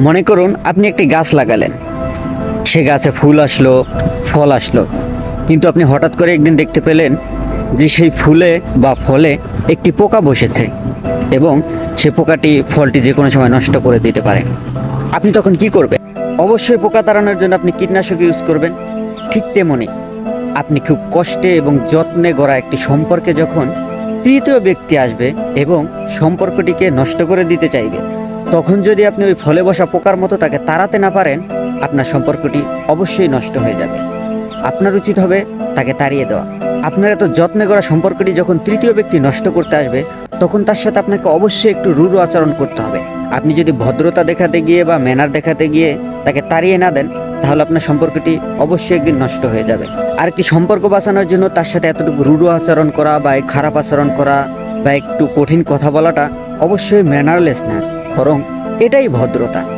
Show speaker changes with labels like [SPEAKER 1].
[SPEAKER 1] মনে করুন আপনি একটি গাছ লাগালেন। সে গাছে ফুল আসলো, ফল আসলো। কিন্তু আপনি হঠাৎ করে একদিন দেখতে পেলেন যে সেই ফুলে বা ফলে একটি পোকা বসেছে এবং সে পোকাটি ফলটি যে কোনো সময় নষ্ট করে দিতে পারে। আপনি তখন কি করবেন? অবশ্যই পোকা তাড়ানোর জন্য আপনি কীটনাশক ইউজ করবেন। ঠিক তেমনই আপনি খুব কষ্টে এবং যত্নে গড়া একটি সম্পর্কে যখন তৃতীয় ব্যক্তি আসবে এবং সম্পর্কটিকে নষ্ট করে দিতে চাইবে তখন যদি আপনি ওই ফলে বসা পোকার মতো তাকে তাড়াতে না পারেন, আপনার সম্পর্কটি অবশ্যই নষ্ট হয়ে যাবে। আপনার উচিত হবে তাকে তাড়িয়ে দেওয়া। আপনার এত যত্নে করা সম্পর্কটি যখন তৃতীয় ব্যক্তি নষ্ট করতে আসবে, তখন তার সাথে আপনাকে অবশ্যই একটু রুড়ো আচরণ করতে হবে। আপনি যদি ভদ্রতা দেখাতে গিয়ে বা ম্যানার দেখাতে গিয়ে তাকে তাড়িয়ে না দেন, তাহলে আপনার সম্পর্কটি অবশ্যই একদিন নষ্ট হয়ে যাবে। আর একটি সম্পর্ক বাঁচানোর জন্য তার সাথে এতটুকু রুড়ো আচরণ করা বা খারাপ আচরণ করা বা একটু কঠিন কথা বলাটা অবশ্যই ম্যানারলেস না। বরং এটাই ভদ্রতা।